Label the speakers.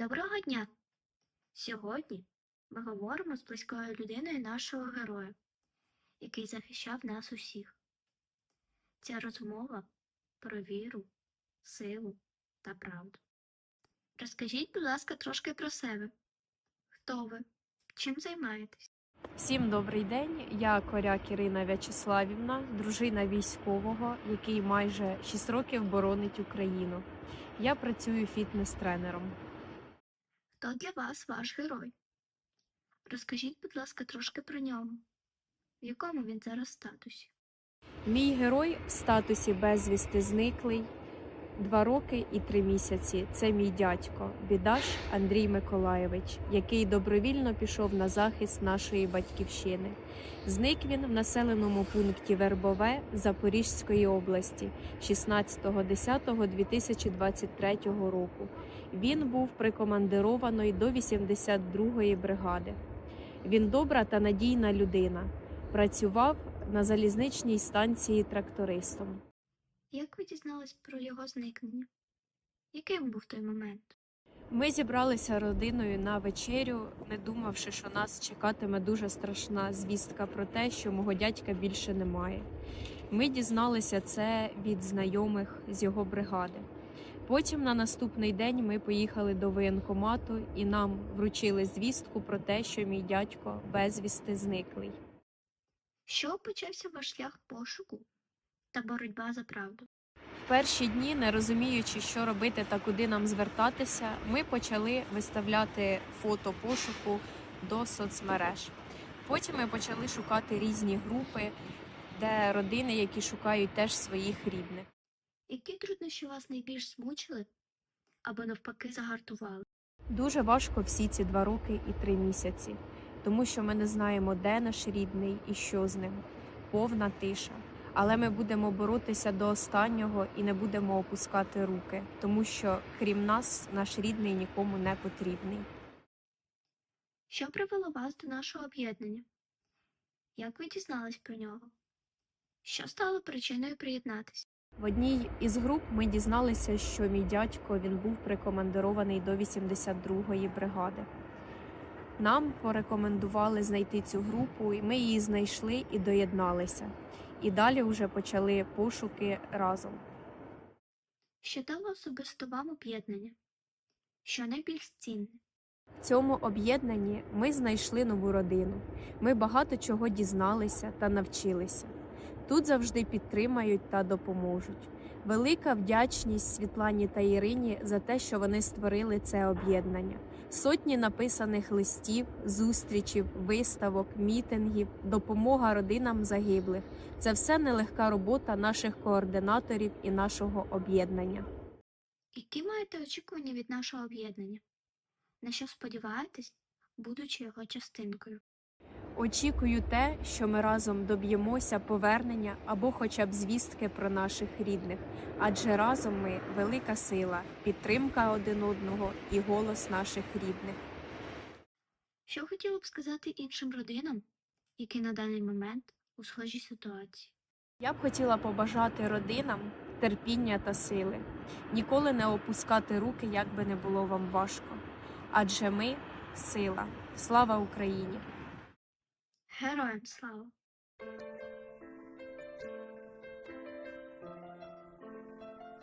Speaker 1: Доброго дня! Сьогодні ми говоримо з близькою людиною нашого героя, який захищав нас усіх. Ця розмова про віру, силу та правду. Розкажіть, будь ласка, трошки про себе. Хто ви? Чим займаєтесь?
Speaker 2: Всім добрий день. Я коряк Ірина В'ячеславівна, дружина військового, який майже 6 років боронить Україну. Я працюю фітнес-тренером.
Speaker 1: Хто для вас ваш герой? Розкажіть, будь ласка, трошки про нього. В якому він зараз статусі?
Speaker 2: Мій герой в статусі безвісти зниклий. Два роки і три місяці. Це мій дядько, бідаш Андрій Миколаєвич, який добровільно пішов на захист нашої батьківщини. Зник він в населеному пункті Вербове Запорізької області 16.10.2023 року. Він був прикомандирований до 82-ї бригади. Він добра та надійна людина. Працював на залізничній станції трактористом.
Speaker 1: Як ви дізнались про його зникнення? Яким був той момент?
Speaker 2: Ми зібралися родиною на вечерю, не думавши, що нас чекатиме дуже страшна звістка про те, що мого дядька більше немає. Ми дізналися це від знайомих з його бригади. Потім на наступний день ми поїхали до воєнкомату і нам вручили звістку про те, що мій дядько безвісти зниклий.
Speaker 1: Що почався ваш шлях пошуку та боротьба за правду?
Speaker 2: В перші дні, не розуміючи, що робити та куди нам звертатися, ми почали виставляти фото пошуку до соцмереж. Потім ми почали шукати різні групи, де родини, які шукають теж своїх рідних.
Speaker 1: Які труднощі вас найбільш змучили або навпаки загартували?
Speaker 2: Дуже важко всі ці два роки і три місяці, тому що ми не знаємо, де наш рідний і що з ним. Повна тиша. Але ми будемо боротися до останнього і не будемо опускати руки, тому що крім нас, наш рідний нікому не потрібний.
Speaker 1: Що привело вас до нашого об'єднання? Як ви дізнались про нього? Що стало причиною приєднатися?
Speaker 2: В одній із груп ми дізналися, що мій дядько він був прикомандирований до 82-ї бригади. Нам порекомендували знайти цю групу, і ми її знайшли і доєдналися. І далі вже почали пошуки разом.
Speaker 1: Що дало особисто вам об'єднання? Що найбільш цінне?
Speaker 2: В цьому об'єднанні ми знайшли нову родину. Ми багато чого дізналися та навчилися. Тут завжди підтримають та допоможуть. Велика вдячність Світлані та Ірині за те, що вони створили це об'єднання. Сотні написаних листів, зустрічів, виставок, мітингів, допомога родинам загиблих це все нелегка робота наших координаторів і нашого об'єднання.
Speaker 1: Які маєте очікування від нашого об'єднання? На що сподіваєтесь, будучи його частинкою?
Speaker 2: Очікую те, що ми разом доб'ємося повернення або хоча б звістки про наших рідних, адже разом ми велика сила, підтримка один одного і голос наших рідних.
Speaker 1: Що хотіли б сказати іншим родинам, які на даний момент у схожій ситуації?
Speaker 2: Я б хотіла побажати родинам терпіння та сили, ніколи не опускати руки, як би не було вам важко. Адже ми сила. Слава Україні!
Speaker 1: Героям слава!